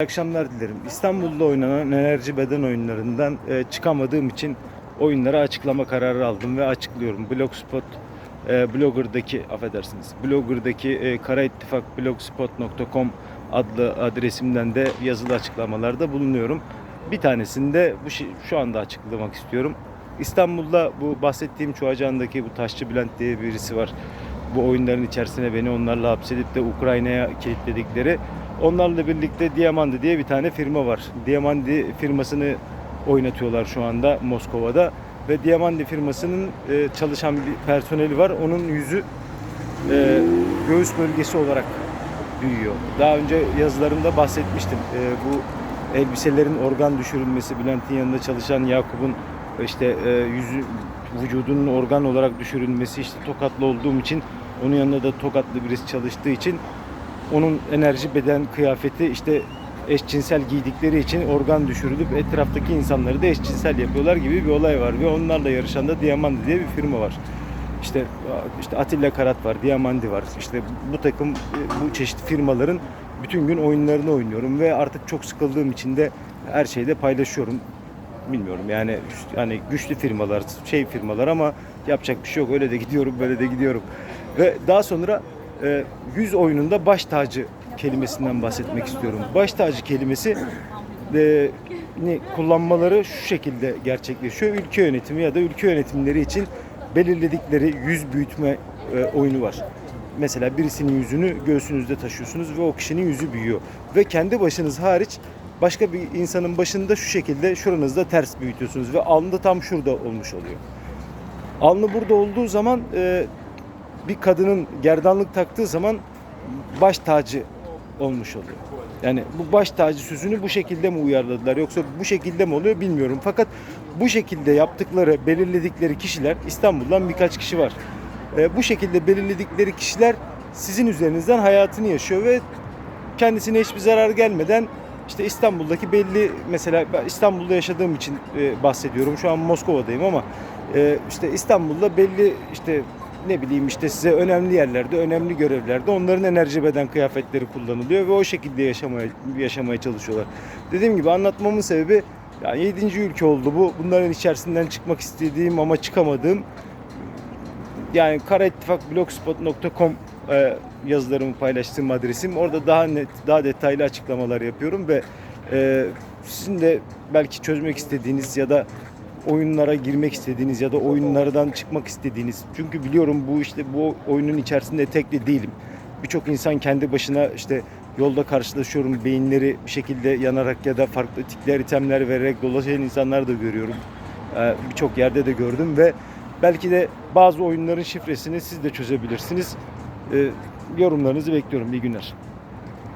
İyi akşamlar dilerim. İstanbul'da oynanan enerji beden oyunlarından e, çıkamadığım için oyunları açıklama kararı aldım ve açıklıyorum. Blogspot e, Blogger'daki affedersiniz. Blogger'daki e, Kara adlı adresimden de yazılı açıklamalarda bulunuyorum. Bir tanesini de bu şu anda açıklamak istiyorum. İstanbul'da bu bahsettiğim Çuhacağı'ndaki bu Taşçı Bülent diye birisi var. Bu oyunların içerisine beni onlarla hapsedip de Ukrayna'ya kilitledikleri. Onlarla birlikte Diamandi diye bir tane firma var. Diamandi firmasını oynatıyorlar şu anda Moskova'da. Ve Diamandi firmasının e, çalışan bir personeli var. Onun yüzü e, göğüs bölgesi olarak büyüyor. Daha önce yazılarımda bahsetmiştim. E, bu elbiselerin organ düşürülmesi, Bülent'in yanında çalışan Yakup'un işte e, yüzü vücudunun organ olarak düşürülmesi işte tokatlı olduğum için onun yanında da tokatlı birisi çalıştığı için onun enerji beden kıyafeti işte eşcinsel giydikleri için organ düşürülüp etraftaki insanları da eşcinsel yapıyorlar gibi bir olay var ve onlarla yarışan da Diamandi diye bir firma var. İşte işte Atilla Karat var, Diamandi var. İşte bu takım bu çeşit firmaların bütün gün oyunlarını oynuyorum ve artık çok sıkıldığım için de her şeyde paylaşıyorum. Bilmiyorum yani yani güçlü firmalar, şey firmalar ama yapacak bir şey yok. Öyle de gidiyorum, böyle de gidiyorum. Ve daha sonra yüz oyununda baş tacı kelimesinden bahsetmek istiyorum. Baş tacı kelimesi e, kullanmaları şu şekilde gerçekleşiyor. Ülke yönetimi ya da ülke yönetimleri için belirledikleri yüz büyütme e, oyunu var. Mesela birisinin yüzünü göğsünüzde taşıyorsunuz ve o kişinin yüzü büyüyor. Ve kendi başınız hariç başka bir insanın başında şu şekilde şuranızda ters büyütüyorsunuz ve alnı tam şurada olmuş oluyor. Alnı burada olduğu zaman e, bir kadının gerdanlık taktığı zaman baş tacı olmuş oluyor. Yani bu baş tacı sözünü bu şekilde mi uyarladılar yoksa bu şekilde mi oluyor bilmiyorum. Fakat bu şekilde yaptıkları, belirledikleri kişiler İstanbul'dan birkaç kişi var. E, bu şekilde belirledikleri kişiler sizin üzerinizden hayatını yaşıyor ve kendisine hiçbir zarar gelmeden işte İstanbul'daki belli mesela İstanbul'da yaşadığım için e, bahsediyorum. Şu an Moskova'dayım ama e, işte İstanbul'da belli işte ne bileyim işte size önemli yerlerde, önemli görevlerde onların enerji beden kıyafetleri kullanılıyor ve o şekilde yaşamaya yaşamaya çalışıyorlar. Dediğim gibi anlatmamın sebebi yani 7. ülke oldu bu. Bunların içerisinden çıkmak istediğim ama çıkamadığım yani karaittifakblogspot.com e, yazılarımı paylaştığım adresim. Orada daha net, daha detaylı açıklamalar yapıyorum ve e, sizin de belki çözmek istediğiniz ya da oyunlara girmek istediğiniz ya da oyunlardan çıkmak istediğiniz. Çünkü biliyorum bu işte bu oyunun içerisinde tekli değilim. Birçok insan kendi başına işte yolda karşılaşıyorum beyinleri bir şekilde yanarak ya da farklı tikler itemler vererek dolaşan insanlar da görüyorum. Ee, Birçok yerde de gördüm ve belki de bazı oyunların şifresini siz de çözebilirsiniz. Ee, Yorumlarınızı bekliyorum. İyi günler.